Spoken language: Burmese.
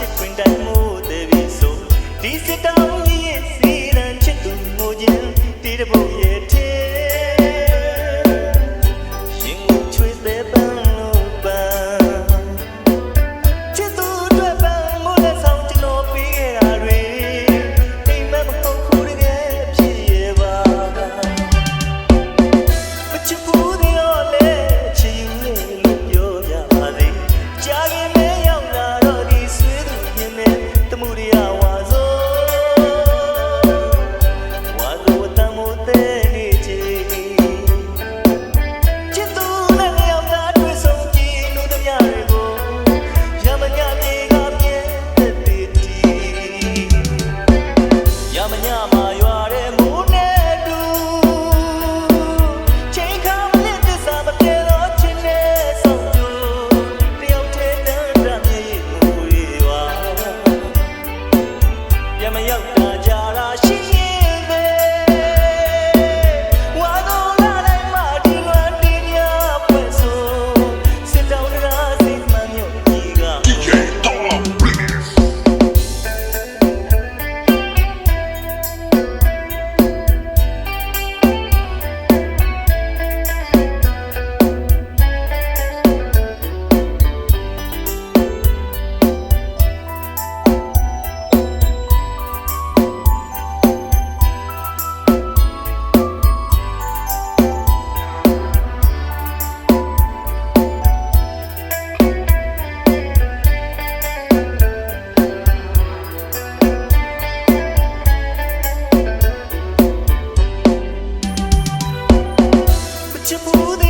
ချစ်ခွင်တိုင်းမို့တဲ့ပြီဆိုဒီစစ်တောင်းရဲ့စီရန်ချစ်သူမို့ခြင်းတီးတဲ့ဘုံ María. te puder.